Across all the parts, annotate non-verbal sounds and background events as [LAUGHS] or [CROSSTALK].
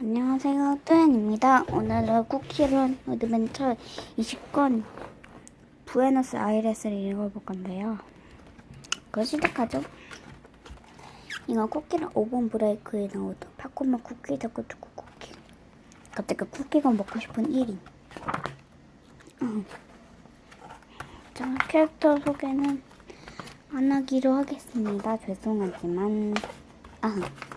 안녕하세요, 뚜엔입니다. 오늘은 쿠키런 어드벤처 20권 부에노스 아이레스를 읽어볼 건데요. 그거 시작하죠. 이거 쿠키런 5번 브레이크에 나오던 팝콘맛 쿠키 덕고 초코 쿠키. 갑자기 쿠키가 먹고 싶은 1위. 음. 자, 캐릭터 소개는 안 하기로 하겠습니다. 죄송하지만. 아.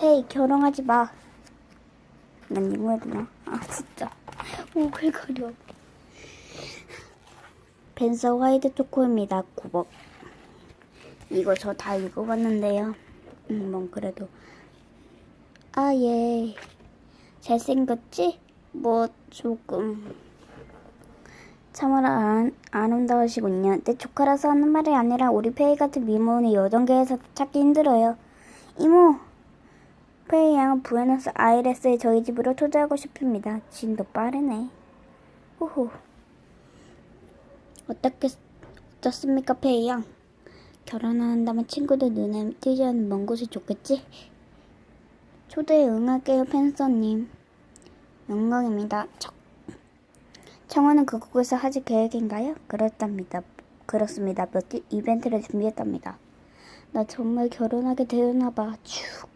헤이 결혼하지 마. 난 이거 해야 되나? 아 진짜. 오 글거려. 벤서 화이트 초코입니다. 9번. 이거 저 다 읽어봤는데요. 음, 뭐 그래도 아 예. 잘생겼지? 뭐 조금 참으로 안, 아름다우시군요. 내 조카라서 하는 말이 아니라 우리 페이 같은 미모는 여정계에서 찾기 힘들어요. 이모, 페이 양은 부에노스 아이레스에 저희 집으로 초대하고 싶습니다. 진도 빠르네. 호호. 어떻게 어떻습니까, 페이 양? 결혼한다면 친구들 눈에 띄지 않는 먼 곳이 좋겠지? 초대에 응할게요, 팬서님. 영광입니다. 척. 청원은 그곳에서 하실 계획인가요? 그렇답니다. 그렇습니다. 몇 이- 이벤트를 준비했답니다. 나 정말 결혼하게 되었나 봐. 쭉.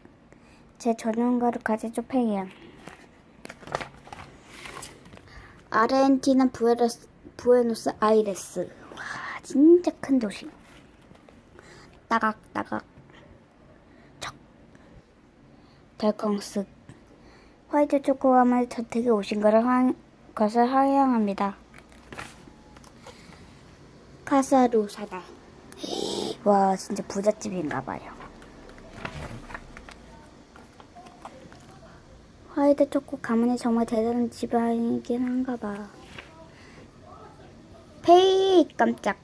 제 전용가를 가지죠, 팽이야. 아르헨티나 부에노스, 부에노스 아이레스. 와, 진짜 큰 도시. 따각, 따각. 척. 덜컹쓱. 화이트 초코와의 저택에 오신 것을, 환, 것을 환영합니다. 카사루사다. 와, 진짜 부잣집인가봐요. 화이트 초코 가문이 정말 대단한 집안이긴 한가 봐. 페이 깜짝.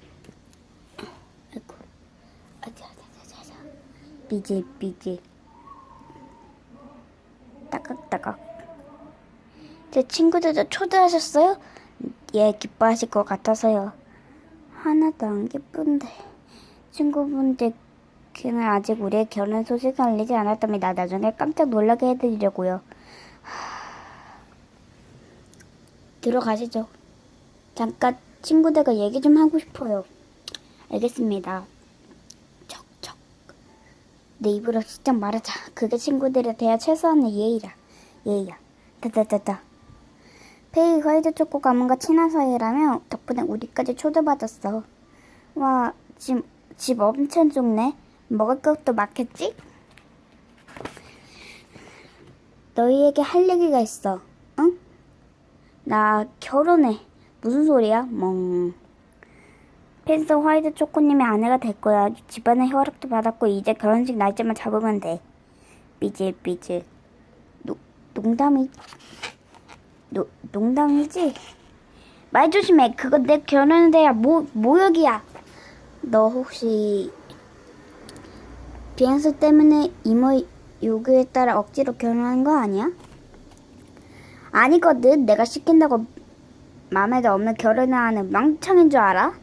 아이고. 아자 아자 아자. 삐지 삐지. 따깍따깍. 제 친구들도 초대하셨어요? 예, 기뻐하실 것 같아서요. 하나도 안 기쁜데. 친구분들께는 아직 우리의 결혼 소식을 알리지 않았답니다. 나중에 깜짝 놀라게 해드리려고요. 들어가시죠. 잠깐 친구들과 얘기 좀 하고 싶어요. 알겠습니다. 척척. 내 입으로 직접 말하자. 그게 친구들에 대한 최소한의 예의라. 예의야. 따따따따. 페이 화이트 초코 가문과 친한 사이라며 덕분에 우리까지 초대받았어. 와, 집, 집 엄청 좁네. 먹을 것도 많겠지? 너희에게 할 얘기가 있어. 응? 나 결혼해. 무슨 소리야? 멍. 펜서 화이트 초코님의 아내가 될 거야. 집안의 허락도 받았고 이제 결혼식 날짜만 잡으면 돼. 삐질삐질. 노, 농담이 노, 농담이지? 말 조심해. 그거 내 대한 모, 모욕이야. 너 혹시 비행수 때문에 이모 요구에 따라 억지로 결혼한 거 아니야? 아니거든. 내가 시킨다고 마음에도 없는 결혼을 하는 망청인 줄 알아?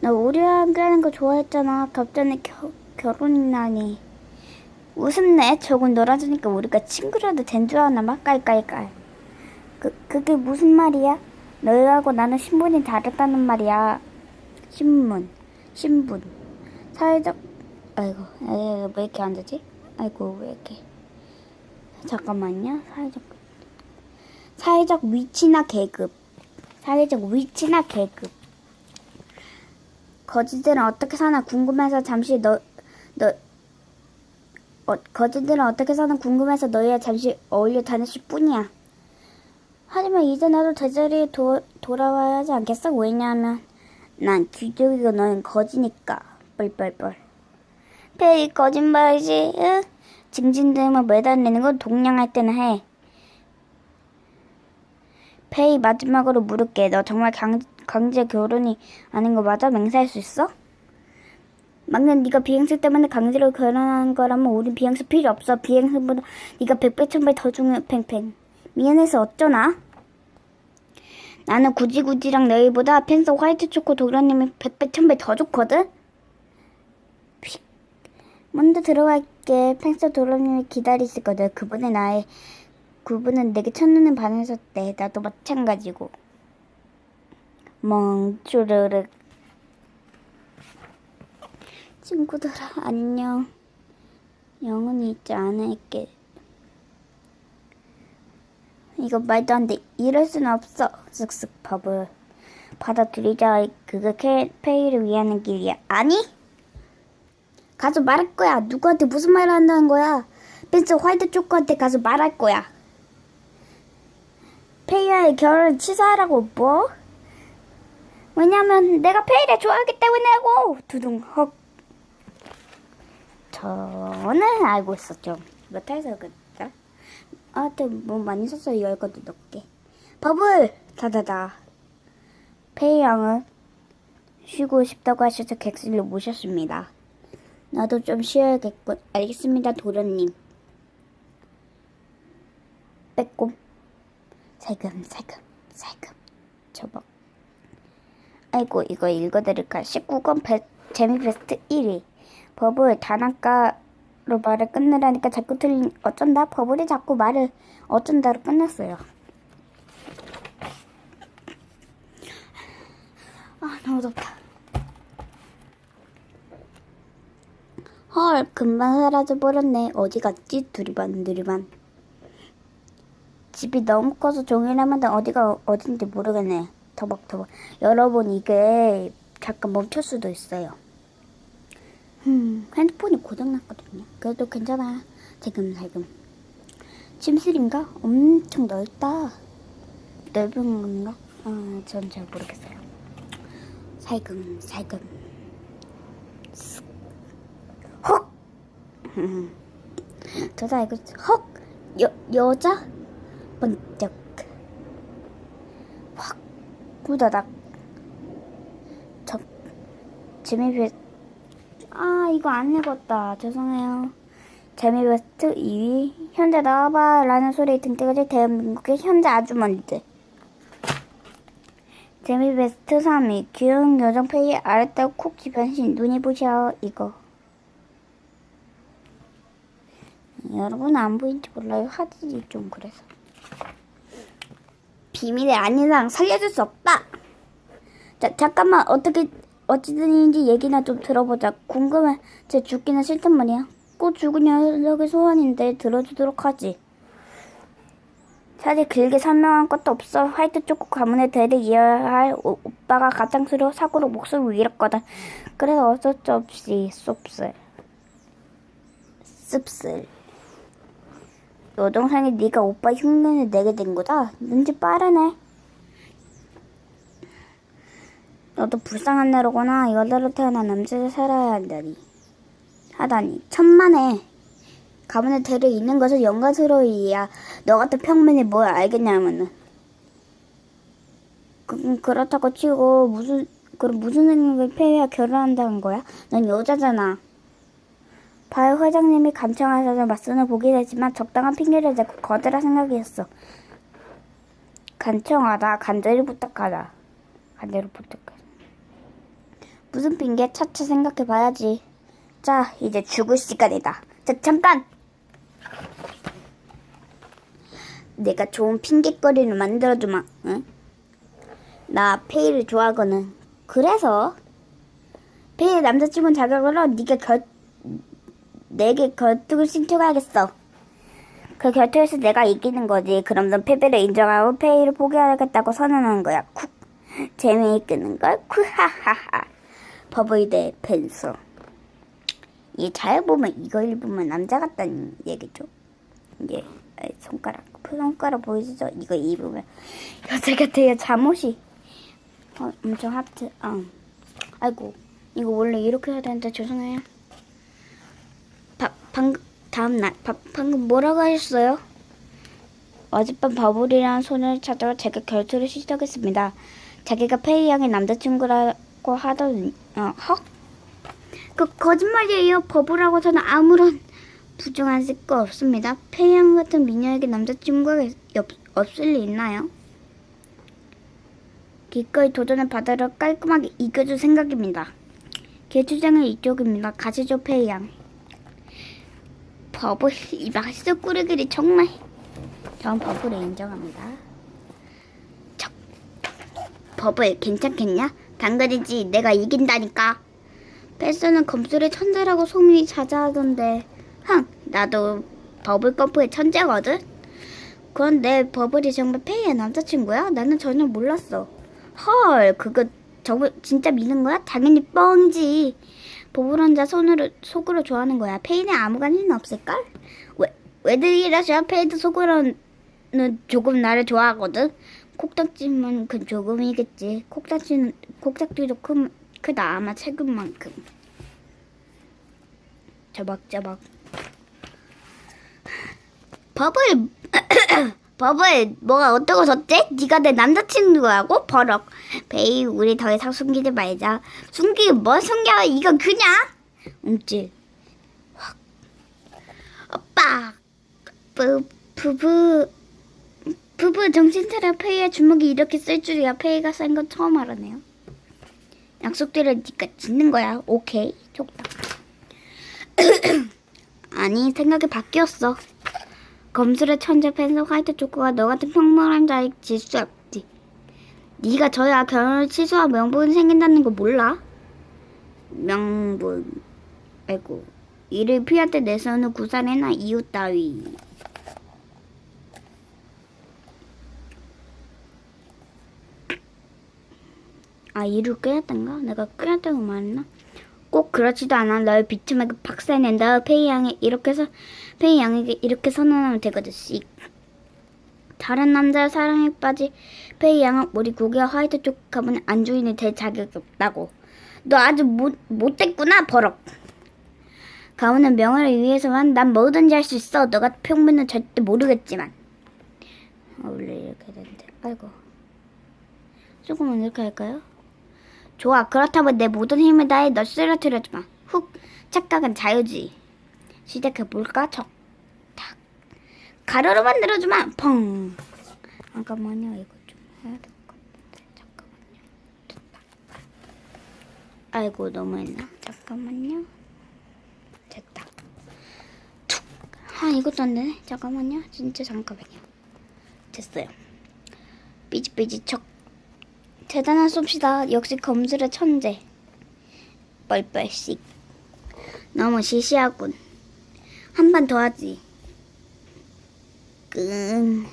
나 우리랑 함께하는 거 좋아했잖아. 갑자기 겨, 결혼이라니. 웃음네. 조금 놀아주니까 우리가 친구라도 된 줄 아나 막 깔깔깔. 그, 그게 무슨 말이야? 너희하고 나는 신분이 다르다는 말이야. 신문, 신분, 사회적, 아이고, 에이, 왜 이렇게 안 되지? 아이고, 왜 이렇게. 잠깐만요. 사회적, 사회적 위치나 계급. 사회적 위치나 계급. 거지들은 어떻게 사나 궁금해서 잠시 너, 너, 어, 거지들은 어떻게 사나 궁금해서 너희와 잠시 어울려 다녔을 뿐이야. 하지만 이제 나도 제자리에 도, 돌아와야 하지 않겠어? 왜냐하면 난 귀족이고 너는 거지니까. 뻘뻘뻘. 페이 거짓말이지. 응? 징징대면 매달리는 건 동냥할 때는 해. 페이 마지막으로 물을게. 너 정말 강, 강제 결혼이 아닌 거 맞아? 맹세할 수 있어? 막내 네가 비행수 때문에 강제로 결혼한 거라면 우린 비행수 필요 없어. 비행수보다 네가 백배 천배 더 중요. 팽팽. 미안해서 어쩌나? 나는 구지구지랑 너희보다 펜서 화이트 초코 도련님이 백배 천배 더 좋거든? 휙. 먼저 들어갈게. 펭수 도로님이 기다리시거든. 그분은 나의 그분은 내게 첫눈에 반하셨대. 나도 마찬가지고. 멍쭈르륵. 친구들아 안녕. 영원히 잊지 않을게. 이거 말도 안 돼. 이럴 수는 없어. 쓱쓱 바보. 받아들이자. 케, 페이를 위하는 길이야. 아니? 가서 말할 거야. 누구한테 무슨 말을 한다는 거야. 펜스 화이트 초코한테 가서 말할 거야. 페이와의 결혼을 취소하라고 뭐? 왜냐면 내가 페이를 좋아하기 때문이라고. 두둥 헉. 저는 알고 있었죠. 못해서 그랬다. 아, 또뭐 많이 썼어. 열 것도 넣게. 버블! 다다다. 페이 양은 쉬고 싶다고 하셔서 객실로 모셨습니다. 나도 좀 쉬어야겠군. 알겠습니다, 도련님. 빼꼼. 살금, 살금, 살금. 저벅. 아이고, 이거 읽어드릴까? 19권 베, 재미 베스트 1위. 버블 단아까로 말을 끝내라니까 자꾸 틀린 어쩐다 버블이 자꾸 말을 어쩐다로 끝냈어요. 아 너무 덥다. 헐 금방 사라져 버렸네. 어디 갔지? 두리반 두리반. 집이 너무 커서 종이라면 어디가 어딘지 모르겠네. 더벅더벅. 여러분 이게 잠깐 멈출 수도 있어요. 음, 핸드폰이 고장났거든요. 그래도 괜찮아. 살금살금. 침실인가? 엄청 넓다. 넓은 건가? 아, 전 잘 모르겠어요. 살금살금. 쓱. 헉! 음. [LAUGHS] 저다 이거 헉! 여, 여자? 번쩍. 확! 후다닥. 저, 재미배 아 이거 안 읽었다 죄송해요 재미베스트 2위 현재 나와봐 라는 소리 등대가지 대한민국의 현재 아주머니들 재미베스트 3위 귀여운 여정 페이 아랫다 콕지 변신 눈이 부셔 이거 여러분 안 보인지 몰라요 화질이 좀 그래서 비밀이 아닌 이상 살려줄 수 없다 자 잠깐만 어떻게 어찌든지 얘기나 좀 들어보자. 궁금해. 쟤 죽기는 싫단 말이야. 꼭 죽은 녀석의 소원인데 들어주도록 하지. 사실 길게 설명한 것도 없어. 화이트 초코 가문의 대를 이어야 할 오, 오빠가 가장수로 사고로 목숨을 잃었거든. 그래서 어쩔 수 없이 쏙슬. 씁쓸. 여동생이 네가 오빠 흉내를 내게 된 거다. 눈치 빠르네. 너도 불쌍한 애로구나. 여자로 태어난 남자를 살아야 한다니. 하다니. 천만에. 가문의 대를 잇는 것은 영광스러이야. 너 같은 평민이 뭘 알겠냐면은. 그, 그렇다고 치고 무슨 그럼 무슨 생각을 폐해야 결혼한다는 거야? 넌 여자잖아. 발 회장님이 간청하셔서 맞선을 보게 되지만 적당한 핑계를 대고 거들라 생각이었어. 간청하다, 간절히 부탁하다. 간절히 부탁하다. 무슨 핑계 차차 생각해 봐야지. 자, 이제 죽을 시간이다. 자, 잠깐! 내가 좋은 핑계거리를 만들어주마, 응? 나 페이를 좋아하거든. 그래서 페이의 남자친구 자격으로 네가 결, 내게 결투를 신청하겠어. 그 결투에서 내가 이기는 거지. 그럼 넌 패배를 인정하고 페이를 포기하겠다고 선언하는 거야. 쿡. 재미있는 걸. 쿠하하하. 버블대 펜서. 이잘 보면 이거 읽으면 남자 같다는 얘기죠. 이게 손가락 손가락 보이시죠? 이거 입으면 여자 같아요. 잠옷이 어, 엄청 하트. 어. 아이고 이거 원래 이렇게 해야 되는데 죄송해요. 바, 방금 다음 날 바, 방금 뭐라고 하셨어요? 어젯밤 버블이라는 소녀를 찾아 제가 결투를 시작했습니다. 자기가 페이 양의 남자친구라고 하더니 어, 헉? 그 거짓말이에요. 버블하고 저는 아무런 부정한 쓸거 없습니다. 페이 양 같은 미녀에게 남자친구가 없, 없을 리 있나요? 기꺼이 도전을 받으러 깔끔하게 이겨줄 생각입니다. 개 주장은 이쪽입니다. 가시죠, 페이 양. 버블 이 맛있어 꾸르기리 정말 전 버블을 인정합니다. 척. 버블 괜찮겠냐? 당근이지 내가 이긴다니까. 패스는 검술의 천재라고 소문이 자자하던데 흥 나도 버블 점프의 천재거든. 그런데 버블이 정말 페이의 남자친구야? 나는 전혀 몰랐어. 헐 그거 정말 진짜 믿는 거야? 당연히 뻥이지. 혼자 손으로 속으로 좋아하는 거야. 페이는 아무 관계는 없을걸? 왜 왜들이라서 페이도 속으로는 조금 나를 좋아하거든. 콕딱지만 그 조금이겠지. 콕딱지는 콕딱지도 크, 크다 아마 최근만큼. 저박저박. [GASPS] 버블 [CLEARS THROAT] 버블 뭐가 어떠고 저째? 네가 내 남자친구라고? 버럭. 베이 우리 더 이상 숨기지 말자. 숨기기 뭐 숨겨? 이거 그냥? 움찔. 확 오빠. 부, 부부 부부 정신 차려. 페이의 주먹이 이렇게 쓸 줄이야. 페이가 센 건 처음 알았네요. 약속대로 니가 짓는 거야. 오케이. 족다. [CLEARS THROAT] 아니 생각이 바뀌었어 검술의 천재 펜서 화이트 초코가 너 같은 평범한 자에 질수 없지. 네가 저야 결혼을 취소하고 명분이 생긴다는 거 몰라? 명분. 아이고. 이를 피한테 내세우는 구산이나 이웃 따위. 아, 이를 끄였던가? 내가 끄였다고 말했나? 꼭 그렇지도 않아. 널 비참하게 박살낸다. 페이 양이 이렇게 서 페이 양에게 이렇게 선언하면 되거든. 씩. 다른 남자의 사랑에 빠지 페이 양은 우리 고개와 화이트 쪽 가문의 안주인이 될 자격이 없다고. 너 아주 못, 못됐구나 버럭. 가문의 명예를 위해서만 난 뭐든지 할 수 있어. 너가 평균은 절대 모르겠지만. 아, 원래 이렇게 되는데. 아이고. 조금만 이렇게 할까요? 좋아. 그렇다면 내 모든 힘을 다해 널 쓰러뜨려주마. 훅. 착각은 자유지. 시작해볼까? 척. 탁. 가루로 만들어주마. 펑. 잠깐만요. 이거 좀 해야 될 것 같은데. 잠깐만요. 아이고 너무했나? 잠깐만요. 됐다. 툭. 아 이것도 안 되네. 잠깐만요. 진짜 잠깐만요. 됐어요. 삐지삐지 척. 대단한 솜씨다. 역시 검술의 천재. 뻘뻘씩. 너무 시시하군. 한번더 하지. 끙.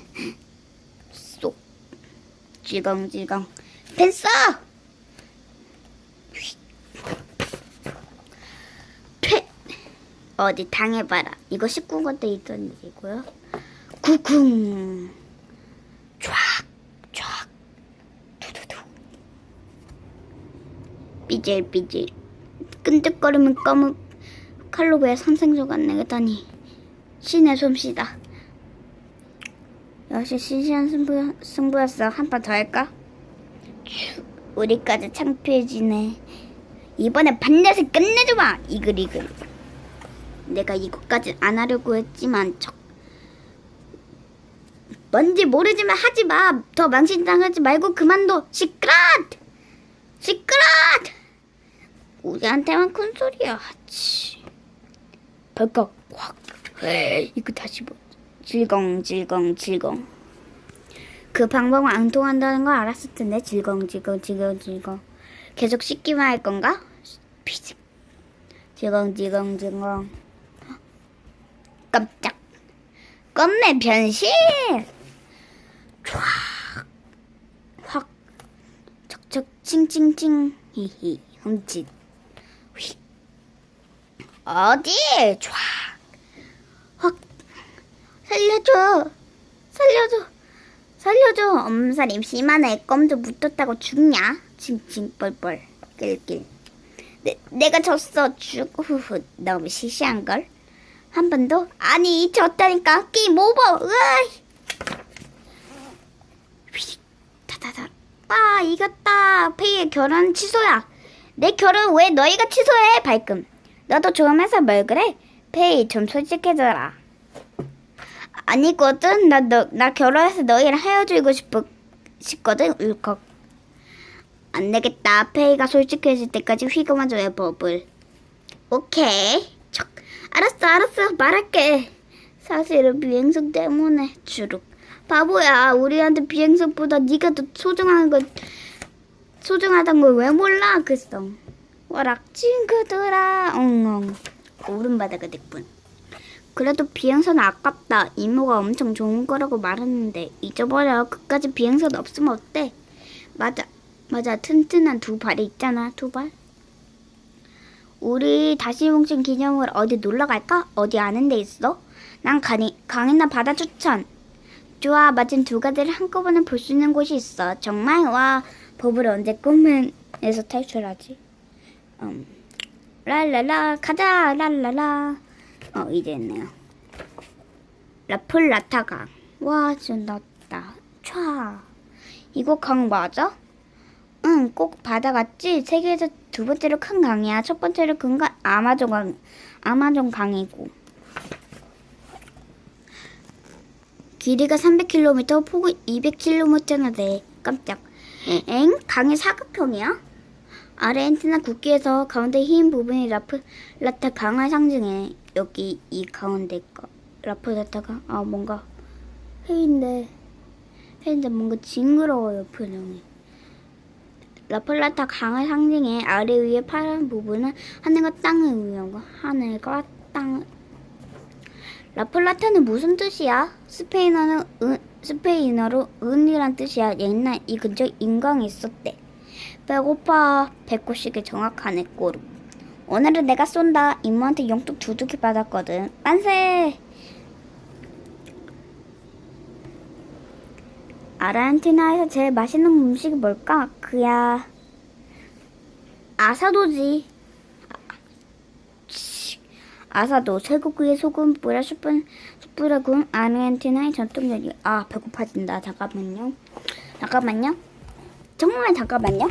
쏙. 찌렁찌렁. 됐어! 휙. 퇴. 어디 당해봐라. 이거 19권 때 있던 일이고요. 구쿵. 쫙. 쫙. 두두두. 삐질삐질. 끈적거리면 검은 칼로 왜 산생조가 내다니 신의 솜씨다. 역시 신시한 승부, 승부였어. 한 판 더 할까? 쭈, 우리까지 창피해지네. 이번에 반드시 끝내줘봐. 이글이글. 내가 이것까진 안 하려고 했지만 저 뭔지 모르지만 하지 마. 더 망신당하지 말고 그만둬. 시끄러! 시끄러! 우리한테만 큰 소리야. 치. 벌컥 확. 에이, 이거 다시 뭐. 질겅 질겅 질겅. 그 방법은 안 통한다는 걸 알았을 텐데 질겅 질겅 질겅 질겅. 계속 씻기만 할 건가? 피직. 질겅 질겅 질겅. 깜짝. 껌내 변신. 촤. 확. 척척 칭칭칭. 히히. 흠칫. 휙. 어디? 촤. 확. 살려줘. 살려줘. 살려줘. 엄살임 심하네. 껌도 묻었다고 죽냐? 칭칭 뻘뻘. 끌끌. 내, 내가 졌어. 죽. 후후. 너무 시시한걸? 한 번 더? 아니, 졌다니까. 게임 오버. 으아이. 휙. 타타타. 아, 이겼다. 페이의 결혼 취소야. 내 결혼 왜 너희가 취소해? 발금. 너도 조금해서 뭘 그래? 페이 좀 솔직해져라. 아니거든. 나 너 나 결혼해서 너희랑 헤어지고 싶어 싶거든. 울컥. 안 되겠다. 페이가 솔직해질 때까지 휘감아줘야 버블. 오케이. 척. 알았어, 알았어. 말할게. 사실은 비행석 때문에 주룩. 바보야. 우리한테 비행석보다 네가 더 소중한 걸 소중하단 걸 왜 몰라? 그성. 와락 친구들아. 엉엉. 오른바다가 됐군. 그래도 비행선 아깝다. 이모가 엄청 좋은 거라고 말했는데 잊어버려. 그까지 비행선 없으면 어때? 맞아. 맞아. 튼튼한 두 발이 있잖아. 두 발. 우리 다시 뭉친 기념으로 어디 놀러 갈까? 어디 아는 데 있어? 난 강이, 강이나 바다 추천. 좋아, 마침 두 가지를 한꺼번에 볼 수 있는 곳이 있어. 정말 와, 버블 언제 꿈에서 탈출하지? 음, 랄랄라, 가자, 랄랄라. 어, 이제 있네요. 라플라타 강. 와, 진짜 낫다. 촤. 이거 강 맞아? 응, 꼭 바다 같지? 세계에서 두 번째로 큰 강이야. 첫 번째로 큰 강, 아마존 강, 아마존 강이고. 길이가 300km, 폭은 200km나 돼. 깜짝. 엥? 강이 사각형이야? 아르헨티나 국기에서 가운데 흰 부분이 라플라타 강을 상징해. 여기 이 가운데 거. 라플라타가, 아, 뭔가, 회인데, 회인데 뭔가 징그러워요, 표정이. 라플라타 강을 상징해 아래 위에 파란 부분은 하늘과 땅을 의미한 거. 하늘과 땅. 라플라타는 무슨 뜻이야? 스페인어는 은, 스페인어로 은이란 뜻이야. 옛날 이 근처 인강이 있었대. 배고파. 배꼽시계 정확하네 꼬르. 오늘은 내가 쏜다. 이모한테 용돈 두둑이 받았거든. 만세! 아르헨티나에서 제일 맛있는 음식이 뭘까? 그야 아사도지. 치. 아사도 쇠고기에 소금 뿌려 숯불 숯불에 구운 아르헨티나의 전통 요리. 아 배고파진다. 잠깐만요. 잠깐만요. 정말 잠깐만요.